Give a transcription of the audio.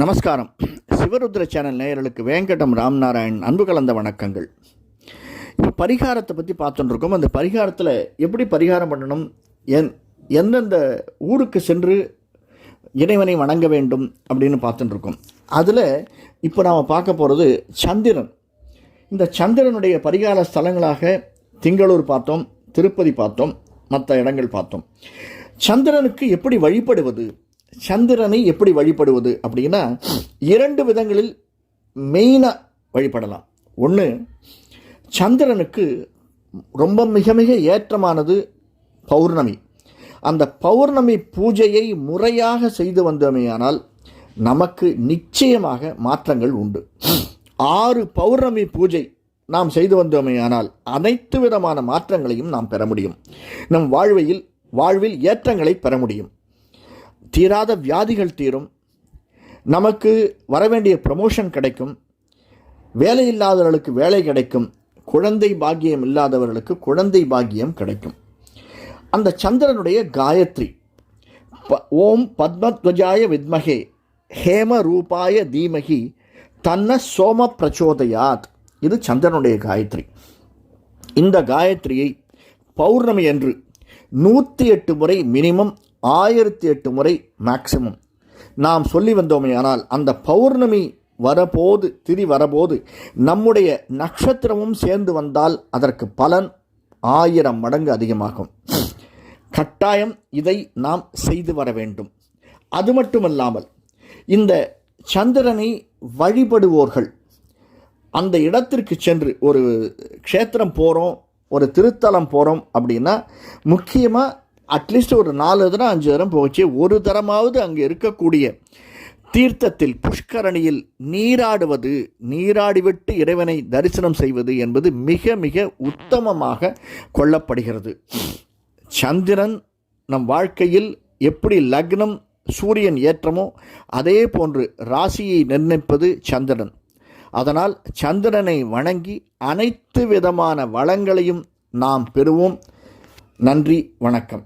நமஸ்காரம். சிவருத்ர சேனல் நேயர்களுக்கு வேங்கடம் ராம்நாராயண் அன்பு கலந்த வணக்கங்கள். இப்போ பரிகாரத்தை பற்றி பார்த்துட்டுருக்கோம் அந்த பரிகாரத்தில் எப்படி பரிகாரம் பண்ணணும்? என் எந்தெந்த ஊருக்கு சென்று இறைவனை வணங்க வேண்டும் அப்படின்னு பார்த்துட்டுருக்கோம் அதில் இப்போ நாம் பார்க்க போகிறது சந்திரன். இந்த சந்திரனுடைய பரிகார ஸ்தலங்களாக திங்களூர் பார்த்தோம் திருப்பதி பார்த்தோம் மற்ற இடங்கள் பார்த்தோம். சந்திரனுக்கு எப்படி வழிபடுவது? சந்திரனை எப்படி வழிபடுவது அப்படின்னா இரண்டு விதங்களில் மெயினாக வழிபடலாம். ஒன்று சந்திரனுக்கு ரொம்ப மிக மிக ஏற்றமானது பௌர்ணமி. அந்த பௌர்ணமி பூஜையை முறையாக செய்து வந்தோமேயானால் நமக்கு நிச்சயமாக மாற்றங்கள் உண்டு. ஆறு பௌர்ணமி பூஜை நாம் செய்து வந்தோமேயானால் அனைத்து விதமான மாற்றங்களையும் நாம் பெற முடியும். நம் வாழ்வையில் வாழ்வில் ஏற்றங்களை பெற முடியும். தீராத வியாதிகள் தீரும். நமக்கு வரவேண்டிய ப்ரமோஷன் கிடைக்கும். வேலை இல்லாதவர்களுக்கு வேலை கிடைக்கும். குழந்தை பாக்கியம் இல்லாதவர்களுக்கு குழந்தை பாக்கியம் கிடைக்கும். அந்த சந்திரனுடைய காயத்ரி. ப ஓம் பத்மத்வஜாய வித்மகே. ஹேம ரூபாய தீமகி. தன்ன சோம பிரச்சோதயாத். இது சந்திரனுடைய காயத்ரி. இந்த காயத்ரியை பௌர்ணமி என்று நூற்றி எட்டு முறை மினிமம் ஆயிரத்தி எட்டு முறை மேக்சிமம் நாம் சொல்லி வந்தோமே ஆனால் அந்த பௌர்ணமி வரபோது திரி வரபோது நம்முடைய நட்சத்திரமும் சேர்ந்து வந்தால் அதற்கு பலன் ஆயிரம் மடங்கு அதிகமாகும். கட்டாயம் இதை நாம் செய்து வர வேண்டும். அது மட்டுமல்லாமல் இந்த சந்திரனை வழிபடுவோர்கள் அந்த இடத்திற்கு சென்று ஒரு க்ஷேத்திரம் போகிறோம் ஒரு திருத்தலம் போகிறோம் அப்படின்னா முக்கியமாக அட்லீஸ்ட் ஒரு நாலு தரம் அஞ்சு தரம் போச்சு. ஒரு தரமாவது அங்கே இருக்கக்கூடிய தீர்த்தத்தில் புஷ்கரணியில் நீராடுவது நீராடிவிட்டு இறைவனை தரிசனம் செய்வது என்பது மிக மிக உத்தமமாக கொள்ளப்படுகிறது. சந்திரன் நம் வாழ்க்கையில் எப்படி லக்னம் சூரியன் ஏற்றமோ அதே போன்று ராசியை நிர்ணயிப்பது சந்திரன். அதனால் சந்திரனை வணங்கி அனைத்து விதமான வளங்களையும் நாம் பெறுவோம். நன்றி வணக்கம்.